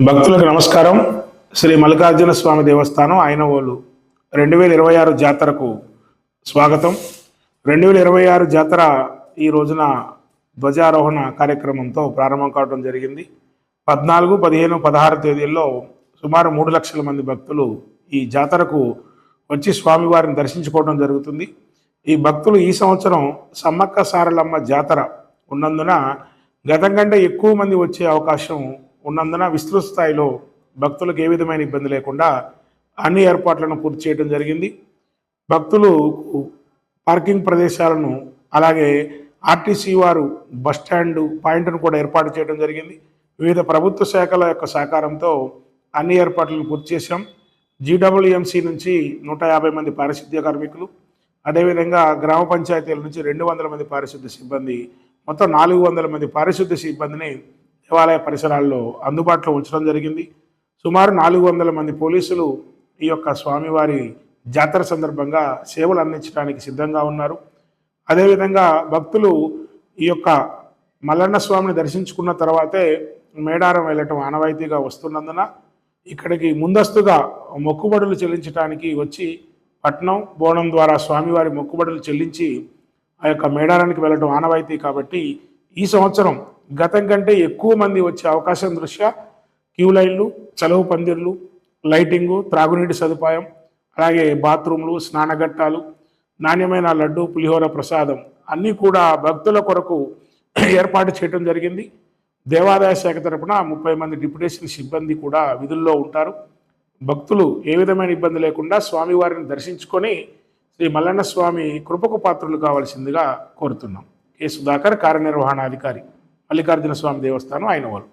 భక్తులకు నమస్కారం. శ్రీ మల్లికార్జున స్వామి దేవస్థానం ఆయనవోలు రెండు వేల ఇరవై ఆరు జాతరకు స్వాగతం. రెండు వేల ఇరవై ఆరు జాతర ఈ రోజున ధ్వజారోహణ కార్యక్రమంతో ప్రారంభం కావడం జరిగింది. పద్నాలుగు పదిహేను పదహారు తేదీల్లో సుమారు మూడు లక్షల మంది భక్తులు ఈ జాతరకు వచ్చి స్వామివారిని దర్శించుకోవడం జరుగుతుంది. ఈ భక్తులు ఈ సంవత్సరం సమ్మక్క సారలమ్మ జాతర ఉన్నందున గతం కంటే ఎక్కువ మంది వచ్చే అవకాశం ఉన్నందున విస్తృత స్థాయిలో భక్తులకు ఏ విధమైన ఇబ్బంది లేకుండా అన్ని ఏర్పాట్లను పూర్తి చేయడం జరిగింది. భక్తులు పార్కింగ్ ప్రదేశాలను అలాగే ఆర్టీసీ వారు బస్ పాయింట్ను కూడా ఏర్పాటు చేయడం జరిగింది. వివిధ ప్రభుత్వ శాఖల యొక్క సహకారంతో అన్ని ఏర్పాట్లను పూర్తి చేశాం. జీడబ్ల్యూఎంసీ నుంచి నూట యాభై మంది పారిశుద్ధ్య కార్మికులు అదేవిధంగా గ్రామ పంచాయతీల నుంచి రెండు వందల మంది పారిశుద్ధ్య సిబ్బంది మొత్తం నాలుగు వందల మంది పారిశుద్ధ్య సిబ్బందిని దేవాలయ పరిసరాల్లో అందుబాటులో ఉంచడం జరిగింది. సుమారు నాలుగు వందల మంది పోలీసులు ఈ యొక్క స్వామివారి జాతర సందర్భంగా సేవలు అందించడానికి సిద్ధంగా ఉన్నారు. అదేవిధంగా భక్తులు ఈ యొక్క మల్లన్న స్వామిని దర్శించుకున్న తర్వాతే మేడారం వెళ్ళటం ఆనవాయితీగా వస్తున్నందున ఇక్కడికి ముందస్తుగా మొక్కుబడులు చెల్లించడానికి వచ్చి పట్నం బోనం ద్వారా స్వామివారి మొక్కుబడులు చెల్లించి ఆ యొక్క మేడారానికి వెళ్ళడం ఆనవాయితీ కాబట్టి ఈ సంవత్సరం గతం కంటే ఎక్కువ మంది వచ్చే అవకాశం దృష్ట్యా క్యూ లైన్లు చలువు పందిర్లు లైటింగు త్రాగునీటి సదుపాయం అలాగే బాత్రూమ్లు స్నానఘట్టాలు నాణ్యమైన లడ్డు పులిహోర ప్రసాదం అన్నీ కూడా భక్తుల కొరకు ఏర్పాటు చేయడం జరిగింది. దేవాదాయ శాఖ తరపున ముప్పై మంది డిప్యుటేషన్ సిబ్బంది కూడా విధుల్లో ఉంటారు. భక్తులు ఏ విధమైన ఇబ్బంది లేకుండా స్వామివారిని దర్శించుకొని శ్రీ మల్లన్న స్వామి కృపకు పాత్రులు కావాల్సిందిగా కోరుతున్నాం. కె సుధాకర్ కార్యనిర్వహణాధికారి మల్లికార్జున స్వామి దేవస్థానం ఆయన వాళ్ళు.